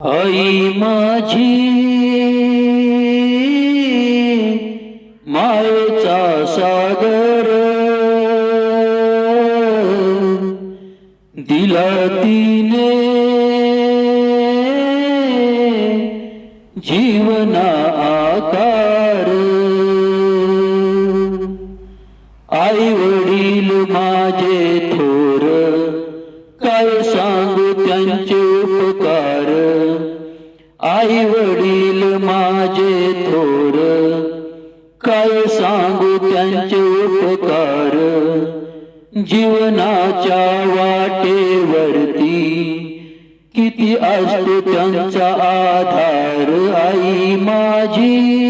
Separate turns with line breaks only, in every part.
आई माझी मायेचा सागर दिला तिने जीवना आकार वडील माझे थोर. काय सांगू त्यांचे उपकार? जीवनाच्या वाटेवरती किती असतो त्यांचा आधार? आई माझी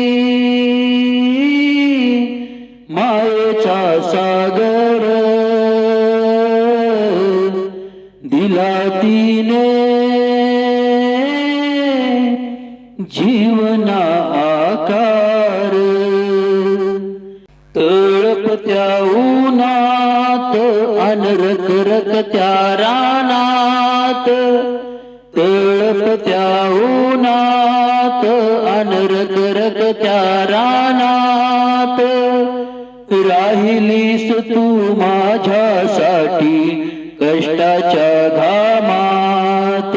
रकत्या उन्हात अनरक रकत्या रानात. तळपत्या उन्हात अनरक रकत्या रानात. राहिलीस तू माझ्यासाठी कष्टाच्या घामात.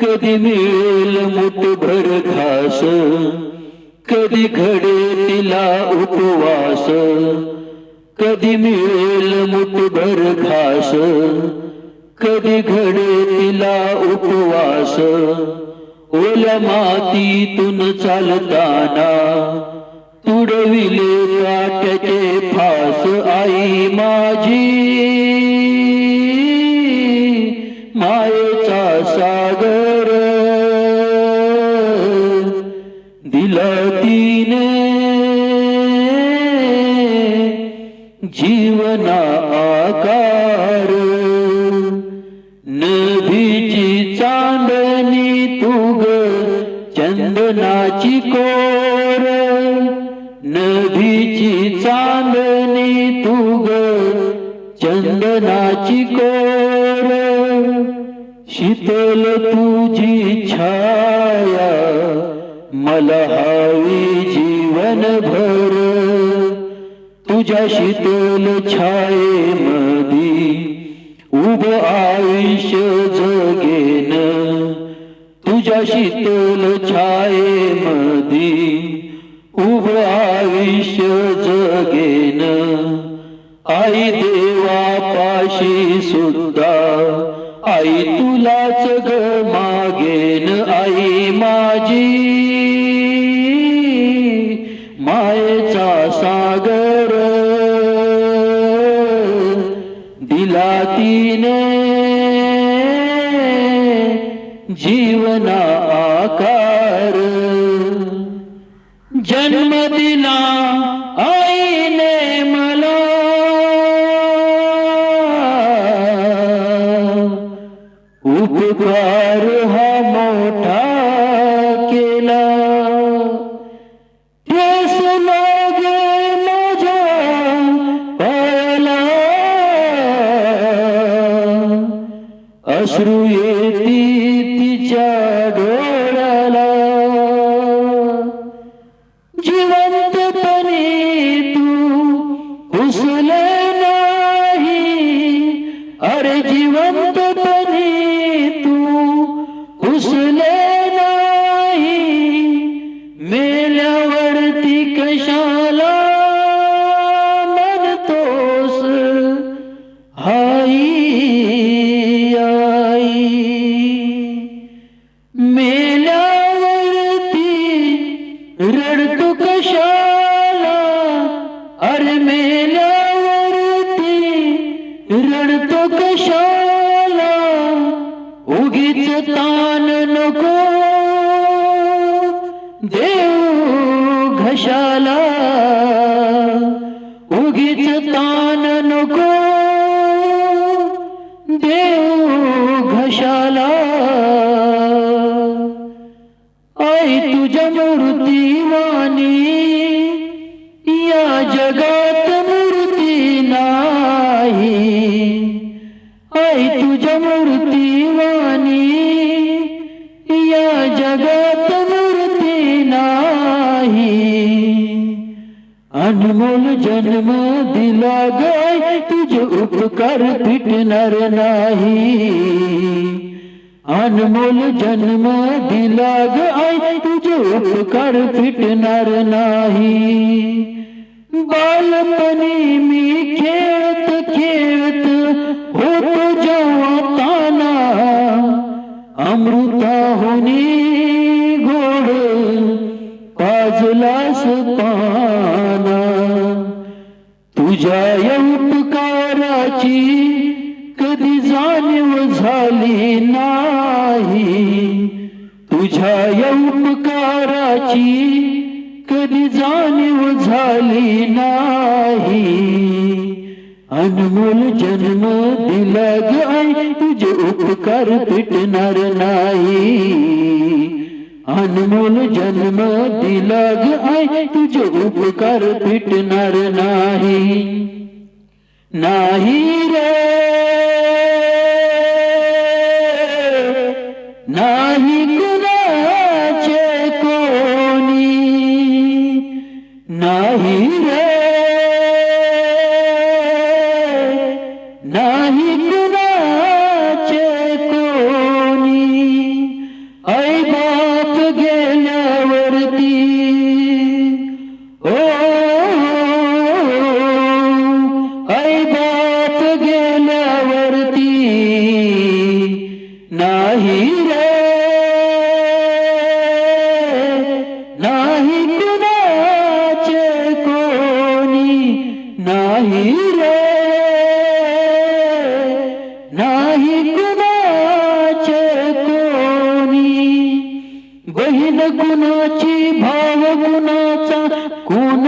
कधी मिळेल मुठभर घास कधी घडे तिला उपवास कधी मिळेल मुठभर घास कधी घडे तिला उपवास. ओल्या मातीतून चालताना तुडविले काट्याचे फास जीवना आकार नभीची चांदणी तुग चंदनाची कोर. नभीची चांदणी तुग चंदनाची कोर. शीतल तुझी छाया मला हवी जीवनभर. तुझ्या शीतल छायेमधी उभ आयुष्य जगेन। तुझ्या शीतल छाये मधी उभ आयुष्य जगेन। आई देवा पाशी सुद्धा। आई तुलाच ग तिने जीवना आकार जन्म दिला आईने मला उपकार हा अश्रू येती तिच्या डोळ्याला जिवंतपणे तू हुसले नाही अरे जिवंतपणे ಮುಗಿತು अनमोल जन्म दिला गाय तुझे उपकार फिटणार नाही। अनमोल जन्म दिला गाय तुझे उपकार फिटणार नाही। बालपणी मी खेळत खेळत होतो जेव्हा ताना। अमृताहुनी गोड पाजलास पाना तुझ्या उपकाराची कधी जाणीव झाली नाही. तुझ्या उपकाराची कधी जाणीव झाली नाही. अनमोल जन्म दिला गाय तुझे उपकार पेटणार नाही. अनमोल जन्म दिला आय तुझे उपकार फिटणार नाही. नाही रे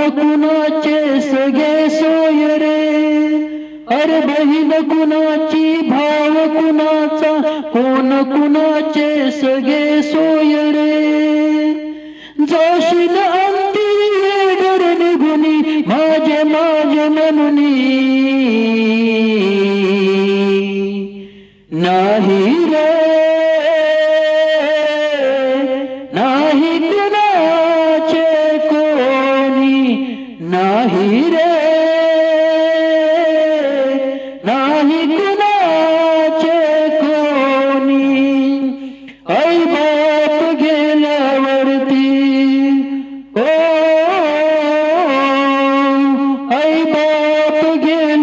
कुणाचे सगळे सोय रे? अरे बहीण कुणाची भाव कुणाचा? कोण कुणाचे सगळे सोय रे? जोशील अंती डर निघुनी माझे माझे म्हणून गे